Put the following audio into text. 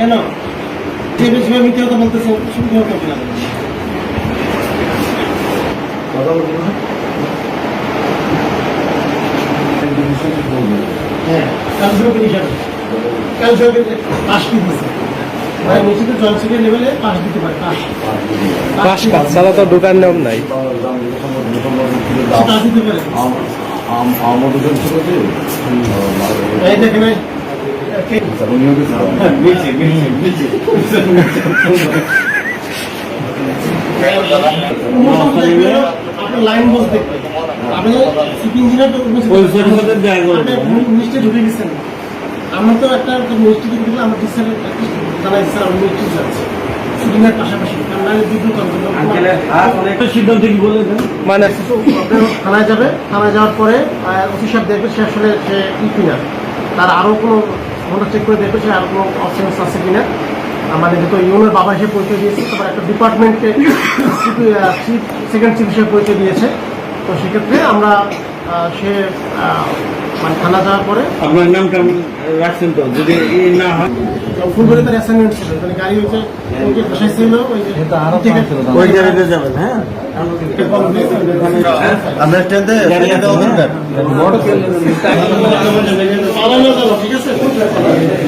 কেন যে বেশি মিথ্যে কথা বলতেছে সুবিধা হতো কিনা হ্যাঁ কাল শুরু করি হিসাবে কাল শুরু করে পাস কি দিচ্ছে ভাই নিশ্চিত জনসংখ্যার লেভেলে পাস দিতে পারে পাস পাশ কাজ ছাড়া তো ঢোকার নিয়ম নাই পাস দিতে পারে আমাদের যে এই দেখেন লাইন তো একটা মিষ্টি আমার টিচার জানাই স্যার আমি মিষ্টি যাচ্ছে কি মানে থানায় যাবে, থানায় যাওয়ার পরে সাহেব দেখবে সে আসলে সে ই কিনা। তার আরও কোনো ফোনটা চেক করে দেখবে সে আরও কোনো অপশনস আছে কিনা। আমাদের যেহেতু ইউনের বাবা হিসেবে পরিচয় দিয়েছে তারপর একটা ডিপার্টমেন্টকে চিফ সেকেন্ড চিফ হিসেবে পরিচয় দিয়েছে। তো সেক্ষেত্রে আমরা সে মানে থানা যাওয়ার পরে আপনার নামটা রাখছেন তো যদি এই না হয়। ফুল তার অ্যাসাইনমেন্ট ছিল মানে গাড়ি হয়েছে ওই যাবেন হ্যাঁ? আমরা